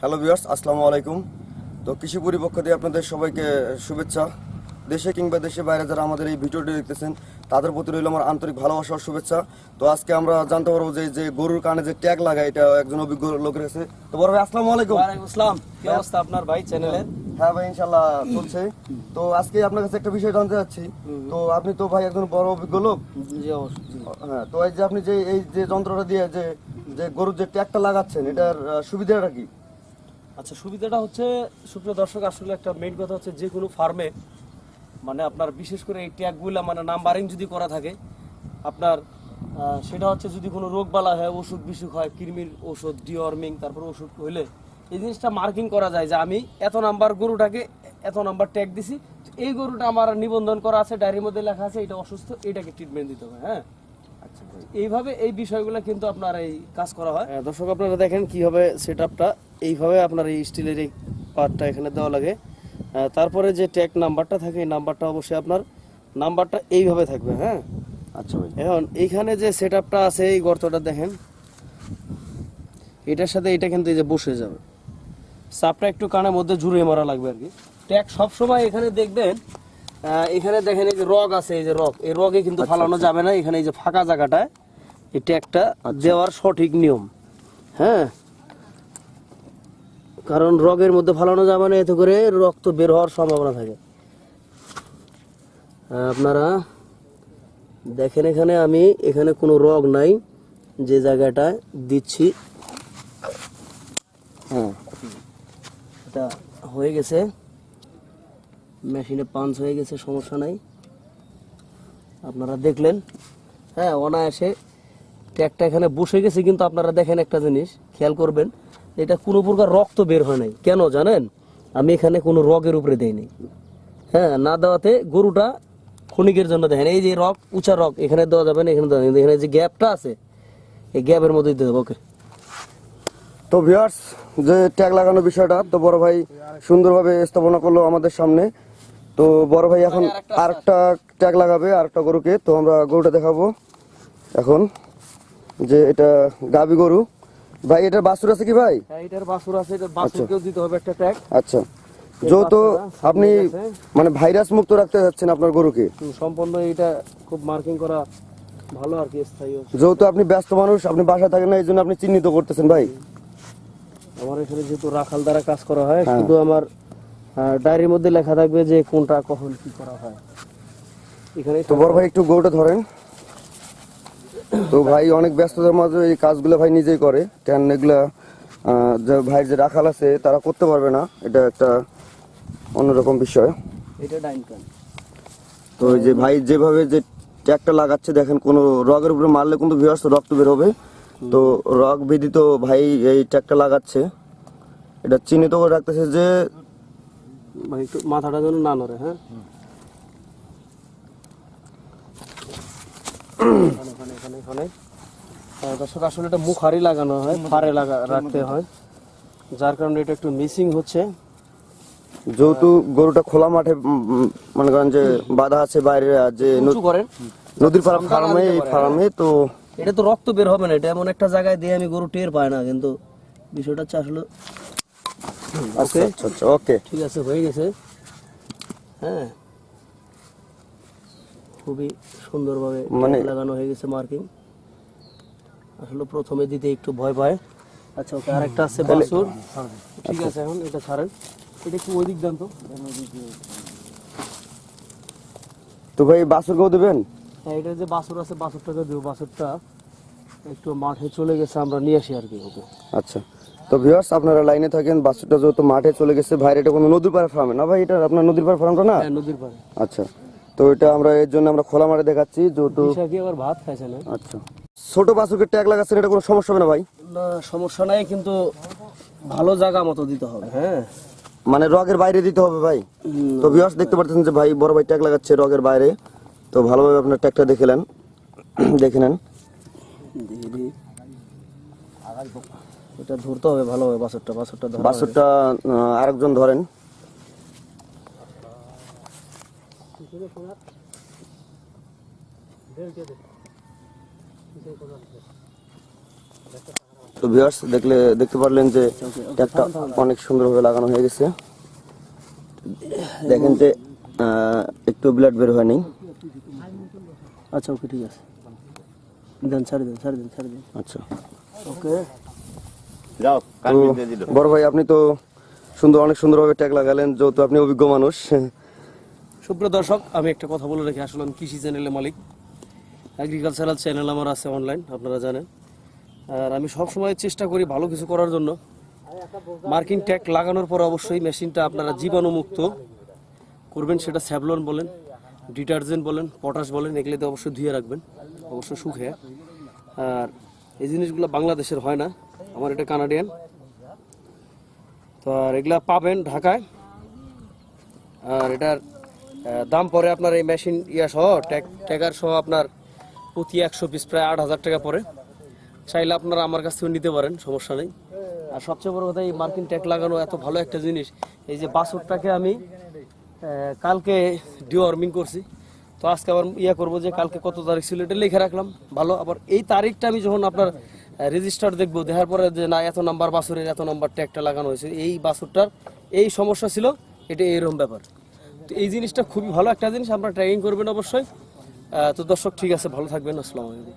Hello viewers আসসালামু আলাইকুম। তো কৃষি পরিপক্ষ দিয়ে আপনাদের সবাইকে শুভেচ্ছা। দেশে কিংবা দেশে বাইরে যারা আমাদের এই ভিডিওটি দেখতেছেন তাদের প্রতি রইল আমার আন্তরিক ভালোবাসা ও শুভেচ্ছা। তো আজকে আমরা জানতে পারব যে যে গরুর কানে যে ট্যাগ লাগায় এটা একজন অভিজ্ঞ লোকের কাছে তো বড় ভাই আসসালামু আলাইকুম। আসসালাম। কি অবস্থা আপনার ভাই চ্যানেলের? হ্যাঁ ভাই ইনশাল্লাহ চলছে। তো আজকে আপনার কাছে একটা বিষয় জানতে চাচ্ছি। তো আপনি তো ভাই একজন বড় অভিজ্ঞ লোক। জি অবশ্যই হ্যাঁ তো এই যে আপনি যে এই যে যন্ত্রটা দিয়ে যে যে গরুর যে ট্যাগটা লাগাচ্ছেন এটার সুবিধাটা কি? আচ্ছা সুবিধাটা হচ্ছে সুপ্রিয় দর্শক আসলে একটা মেইন কথা হচ্ছে যে কোনো ফার্মে মানে আপনার বিশেষ করে এই ট্যাগগুলা মানে নাম্বারিং যদি করা থাকে আপনার সেটা হচ্ছে যদি কোনো রোগ বালা হয় ওষুধ বিসুখ হয় কৃমির ওষুধ ডিওয়ার্মিং তারপর ওষুধ হইলে এই জিনিসটা মার্কিং করা যায় যে আমি এত নাম্বার গরুটাকে এত নাম্বার ট্যাগ দিছি এই গরুটা আমার নিবন্ধন করা আছে ডায়েরির মধ্যে লেখা আছে এটা অসুস্থ এটাকে ট্রিটমেন্ট দিতে হবে হ্যাঁ? আচ্ছা এইভাবে এই বিষয়গুলো কিন্তু আপনার এই কাজ করা হয়। হ্যাঁ, দর্শক আপনারা দেখেন কীভাবে সেট আপটা এইভাবে আপনার এই স্টিলের এই পার্টটা এখানে দেওয়া লাগে। তারপরে যে ট্যাগ নাম্বারটা থাকে এই নাম্বারটা অবশ্যই আপনার নাম্বারটা এইভাবে থাকবে হ্যাঁ? আচ্ছা ভাই। এখন এইখানে যে সেট আপটা আছে এই গর্তটা দেখেন। এটার সাথে এটা কিন্তু এই যে বসে যাবে। সাপটা একটু কানের মধ্যে জুড়ে মারা লাগবে আর কি। ট্যাগ সবসময় এখানে দেখবেন এখানে দেখেন এই যে রগ আছে এই যে রগ। এই রগে কিন্তু ফালানো যাবে না। এখানে এই যে ফাঁকা জায়গাটায় এই ট্যাগটা দেওয়ার সঠিক নিয়ম। হ্যাঁ? কারণ রগের মধ্যে ফালানো যাবে না এতে করে রক্ত বের হওয়ার সম্ভাবনা থাকে। আপনারা দেখেন এখানে আমি এখানে কোনো রগ নাই, যে জায়গাটায় দিচ্ছি। হ্যাঁ এটা হয়ে গেছে। মেশিনে পাঞ্চ হয়ে গেছে, সমস্যা নাই। আপনারা দেখলেন। হ্যাঁ অনায়াসে ট্যাগটা এখানে বসে গেছে, কিন্তু আপনারা দেখেন একটা জিনিস, খেয়াল করবেন। এটা কোনো প্রকার রক্ত বের হয় নাই। কেন জানেন? আমি এখানে কোনো রগের উপরে দেইনি। হ্যাঁ না দেওয়াতে গরুটা ক্ষণিকের জন্য দেখেন। এই যে রক উঁচা রক এখানে দেওয়া যাবে না, এখানে দেওয়া এখানে যে গ্যাপটা আছে, এই গ্যাপের মধ্যে দিতে হবে ওকে। তো ভিউয়ার্স যে ট্যাগ লাগানোর বিষয়টা, তো বড় ভাই সুন্দরভাবে স্থাপনা করল আমাদের সামনে। তো বড় ভাই এখন আরেকটা ট্যাগ লাগাবে, আরেকটা গরুকে। তো আমরা গরুটা দেখাবো। এখন যে এটা গাবি গরু ভাই এটার বাছুর আছে কি ভাই? হ্যাঁ এটার বাছুর আছে এটার বাছুরকেও দিতে হবে একটা ট্যাগ। আচ্ছা। যেহেতু আপনি মানে ভাইরাস মুক্ত রাখতে যাচ্ছেন আপনার গরুকে? সম্পূর্ণ এটা খুব মার্কিং করা ভালো আর কি স্থায়ী যেহেতু আপনি ব্যস্ত মানুষ আপনি বাসায় থাকেন না এই জন্য আপনি চিহ্নিত করতেছেন ভাই। আমার এখানে যেহেতু রাখাল দ্বারা কাজ করা হয় হ্যাঁ। শুধু আমার ডায়েরির মধ্যে লেখা থাকবে যে কোনটা কখন কি করা হয়। এখানে তো বড় ভাই একটু গরুটা ধরেন। তো ভাই অনেক ব্যস্ততার মাঝে এই কাজগুলো ভাই নিজেই করে। কেন এগুলা যে ভাইয়ের যে রাখাল আছে তারা করতে পারবে না। এটা একটা অন্যরকম বিষয়। এটা ডাইন তো এই যে ভাই যেভাবে যে ট্যাগটা লাগাচ্ছে দেখেন কোনো রগের উপরে মারলে কিন্তু বিহস্ত রক্ত বের হবে। তো রগ বিধি তো ভাই এই ট্যাগটা লাগাচ্ছে। এটা চিহ্নিত করে রাখতেছে যে ভাই একটু মাথাটা যেন না নড়ে হ্যাঁ? এখানে, দর্শক আসলে এটা মুখ হারি লাগানো হয় ফারে লাগা রাখতে হয়। যার কারণে এটা একটু মিসিং হচ্ছে। যেহেতু গরুটা খোলা মাঠে মনে করেন যে বাধা আছে বাইরে যে নদীর পাড়া ফার্মে এই ফার্মে তো এটা তো রক্ত বের হবে না এটা এমন একটা জায়গায় দিয়ে আমি গরু টের পাই না কিন্তু বিষয়টা হচ্ছে আসলে আচ্ছা আচ্ছা আচ্ছা ওকে ঠিক আছে হয়ে গেছে। হ্যাঁ। খুবই সুন্দরভাবে মানে- লাগানো হয়ে গেছে মার্কিং আসলে প্রথমে দিতে একটু ভয় পায়। আচ্ছা ওকে আরেকটা আছে বাসুর। ঠিক আছে এখন এটা ছাড়েন। এটা একটু ওই দিক দেন তো। তো ভাই বাছুর কেউ দেবেন? হ্যাঁ এটা যে বাসুর আছে বাসুরটাকে দিও বাসুরটা একটু মাঠে চলে গেছে আমরা নিয়ে আসি আর কি ওকে। আচ্ছা। তো ভিউয়ার্স আপনারা লাইনে থাকেন বাছুরটা যেহেতু মাঠে চলে গেছে ভাইয়ের এটা কোনো নদীর পাড়ে ফার্মে না ভাই এটা আপনার নদীর পাড়ে ফার্মটা না? হ্যাঁ নদীর পাড়ে। আচ্ছা। তো এটা আমরা এর জন্য আমরা খোলা মাঠে দেখাচ্ছি যেহেতু ভাত খাইছে না? আচ্ছা। ছোট বাছুরকে ট্যাগ লাগাচ্ছেন এটা কোনো সমস্যা হবে না ভাই? না সমস্যা নাই কিন্তু ভালো জায়গা মতো দিতে হবে হ্যাঁ। মানে রগের বাইরে দিতে হবে ভাই? তো ভিউয়ার্স দেখতে পাচ্ছেন যে ভাই বড় ভাই ট্যাগ লাগাচ্ছে রগের বাইরে। তো ভালোভাবে আপনার ট্যাগটা দেখে নেন দেখে নেন। এটা ধরতে হবে ভালোভাবে বাছরটা বাছরটা ধরা বাছুরটা আহ, আরেকজন ধরেন। তো ভিউয়ার্স দেখলে দেখতে পারলেন যে ট্যাগটা অনেক সুন্দরভাবে লাগানো হয়ে গেছে। দেখেন যে একটু ব্লাড বের হয়নি। আচ্ছা ওকে ঠিক আছে। দেন ছাড়ে দেন ছাড়ে দেন ছাড়ে দেন। আচ্ছা। ওকে। যাও বড় ভাই আপনি তো সুন্দর অনেক সুন্দরভাবে ট্যাগ লাগালেন যেহেতু আপনি অভিজ্ঞ মানুষ। সুপ্রিয় দর্শক, আমি একটা কথা বলে রাখি। আসলে আমি কৃষি চ্যানেলের মালিক। এগ্রিকালচারাল চ্যানেল আমার আছে অনলাইন আপনারা জানেন। আর আমি সব সময় চেষ্টা করি ভালো কিছু করার জন্য। মার্কিং ট্যাগ লাগানোর পর অবশ্যই মেশিনটা আপনারা জীবাণুমুক্ত করবেন, সেটা স্যাভলন বলেন, ডিটারজেন্ট বলেন, পটাশ বলেন এগুলোতে অবশ্যই ধুয়ে রাখবেন অবশ্যই সুখে আর এই জিনিসগুলো বাংলাদেশের হয় না, আমার এটা কানাডিয়ান তো আর এগুলা পাবেন ঢাকায়। আর এটার দাম পড়ে আপনার এই মেশিন ইয়া সহ, ট্যাগ, ট্যাগার সহ আপনার প্রতি একশো পিস প্রায় আট হাজার টাকা পড়ে। চাইলে আপনারা আমার কাছ থেকে নিতে পারেন, সমস্যা নেই। আর সবচেয়ে বড় কথা, এই মার্কিন ট্যাগ লাগানো এত ভালো একটা জিনিস, এই যে বাছরটাকে আমি কালকে ডিওয়ার্মিং করছি। তো আজকে আবার ইয়া করব যে কালকে কত তারিখ ছিল এটা লিখে রাখলাম, ভালো। আবার এই তারিখটা আমি যখন আপনার রেজিস্টার দেখব, দেখার পরে যে না, এত নাম্বার বাছরের এত নাম্বার ট্যাগটা লাগানো হয়েছে, এই বাছরটার এই সমস্যা ছিল, এটা এইরকম ব্যাপার। তো এই জিনিসটা খুবই ভালো একটা জিনিস, আপনারা ট্র্যাকিং করবেন অবশ্যই। তো দর্শক, ঠিক আছে, ভালো থাকবেন, আসসালামু আলাইকুম।